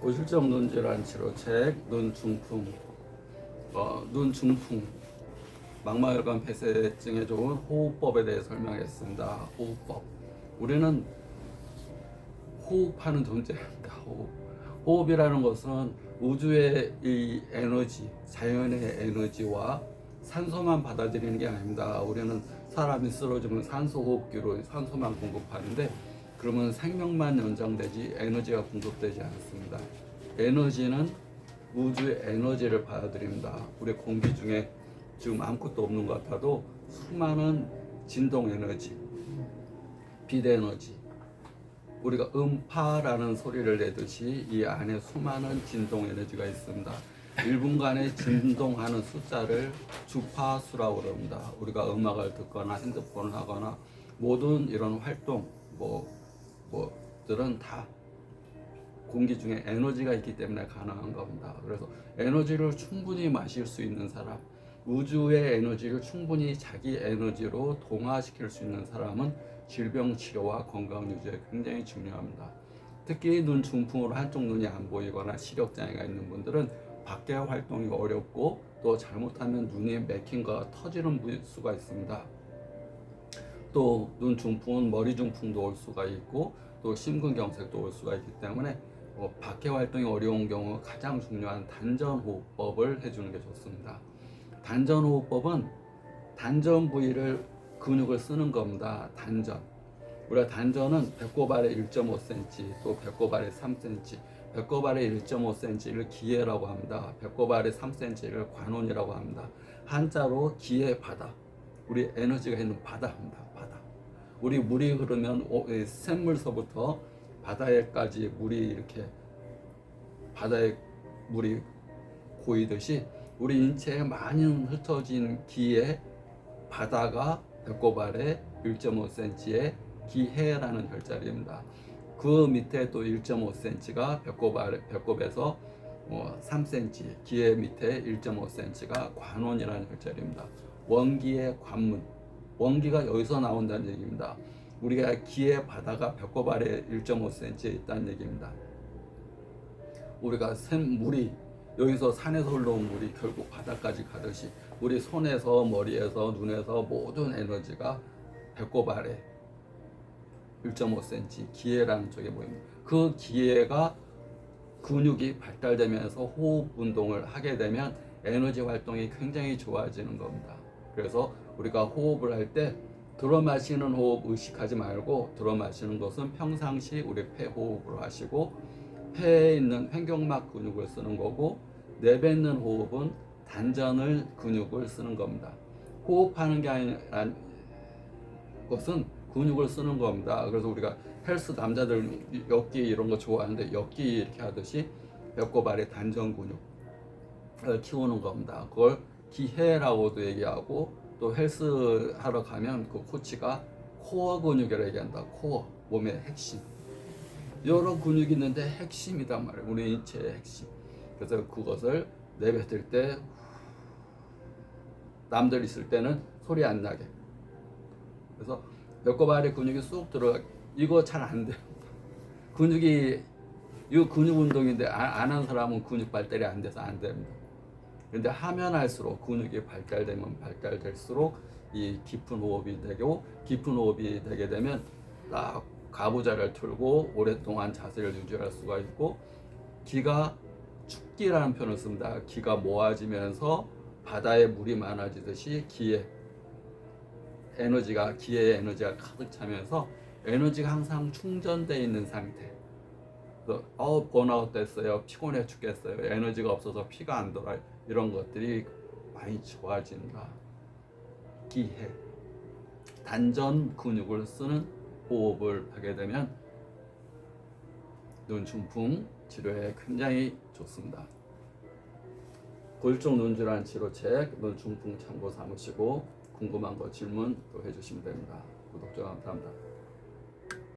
고실적 눈질환 치료 책 눈 중풍 어, 눈 중풍 망막혈관 폐쇄증에 좋은 호흡법에 대해 설명했습니다. 호흡법 우리는 호흡하는 존재입니다. 호흡. 호흡이라는 것은 우주의 이 에너지, 자연의 에너지와 산소만 받아들이는 게 아닙니다. 우리는 사람이 쓰러지면 산소 호흡기로 산소만 공급하는데 그러면 생명만 연장되지 에너지가 공급되지 않습니다. 에너지는 우주의 에너지를 받아들입니다. 우리 공기 중에 지금 아무것도 없는 것 같아도 수많은 진동 에너지, 빛 에너지, 우리가 음파라는 소리를 내듯이 이 안에 수많은 진동 에너지가 있습니다. 1분간에 진동하는 숫자를 주파수라고 그럽니다. 우리가 음악을 듣거나 핸드폰을 하거나 모든 이런 활동 뭐 뭐들은 다 공기 중에 에너지가 있기 때문에 가능한 겁니다. 그래서 에너지를 충분히 마실 수 있는 사람, 우주의 에너지를 충분히 자기 에너지로 동화시킬 수 있는 사람은 질병 치료와 건강 유지에 굉장히 중요합니다. 특히 눈 중풍으로 한쪽 눈이 안 보이거나 시력 장애가 있는 분들은 밖에 활동이 어렵고 또 잘못하면 눈이 맥힌과 터지는 부- 수가 있습니다. 또 눈 중풍은 머리 중풍도 올 수가 있고 또 심근경색도 올 수가 있기 때문에 어, 밖에 활동이 어려운 경우 가장 중요한 단전 호흡법을 해주는 게 좋습니다. 단전 호흡법은 단전 부위를 근육을 쓰는 겁니다. 단전. 우리가 단전은 배꼽 아래 1.5cm, 또 배꼽 아래 3cm, 배꼽 아래 1.5cm를 기회라고 합니다. 배꼽 아래 3cm를 관원이라고 합니다. 한자로 기회 바다. 우리 에너지가 있는 바다입니다. 우리 물이 흐르면 오- 이 샘물서부터 바다에까지 물이 이렇게 바다에 물이 고이듯이 우리 인체에 많이 흩어진 기에 바다가 배꼽 아래 1.5cm의 기해라는 별자리입니다. 그 밑에 또 1.5cm가 배꼽 아래 배꼽에서 어, 3cm, 기해 밑에 1.5cm가 관원이라는 별자리입니다. 원기의 관문, 원기가 여기서 나온다는 얘기입니다. 우리가 기의 바다가 배꼽 아래 1.5cm에 있다는 얘기입니다. 우리가 샘 물이 여기서 산에서 흘러온 물이 결국 바다까지 가듯이 우리 손에서 머리에서 눈에서 모든 에너지가 배꼽 아래 1.5cm 기회라는 쪽에 모입니다. 그 기회가 근육이 발달되면서 호흡 운동을 하게 되면 에너지 활동이 굉장히 좋아지는 겁니다. 그래서 우리가 호흡을 할 때 들어 마시는 호흡 의식하지 말고 들어 마시는 것은 평상시 우리 폐 호흡으로 하시고 폐에 있는 횡격막 근육을 쓰는 거고 내뱉는 호흡은 단전을 근육을 쓰는 겁니다. 호흡하는 게 아니라 것은 근육을 쓰는 겁니다. 그래서 우리가 헬스 남자들 역기 이런 거 좋아하는데 역기 이렇게 하듯이 배꼽 아래 단전 근육을 키우는 겁니다. 그걸 기해라고도 얘기하고 또 헬스 하러 가면 그 코치가 코어 근육이라고 얘기한다. 코어 몸의 핵심. 여러 근육이 있는데 핵심이단 말이에요. 우리 인체의 핵심. 그래서 그것을 내뱉을 때 남들 있을 때는 소리 안 나게. 그래서 배꼽 아래 근육이 쑥 들어가. 이거 잘 안 돼요. 근육이 이 근육 운동인데 안 한 사람은 근육 발달이 안 돼서 안 됩니다. 근데 하면 할수록 근육이 발달되면 발달될수록 이 깊은 호흡이 되고 깊은 호흡이 되게 되면 딱 가부좌를 틀고 오랫동안 자세를 유지할 수가 있고 기가 축기라는 표현을 씁니다. 기가 모아지면서 바다에 물이 많아지듯이 기에 에너지가 기에 에너지가 가득 차면서 에너지가 항상 충전돼 있는 상태. 어 번아웃 됐어요. 피곤해 죽겠어요. 에너지가 없어서 피가 안 돌아요. 이런 것들이 많이 좋아진다. 기해. 단전 근육을 쓰는 호흡을 하게 되면 눈중풍 치료에 굉장히 좋습니다. 골종 눈질환 치료책 눈중풍 참고 삼으시고 궁금한 거 질문 또 해주시면 됩니다. 구독자 감사합니다.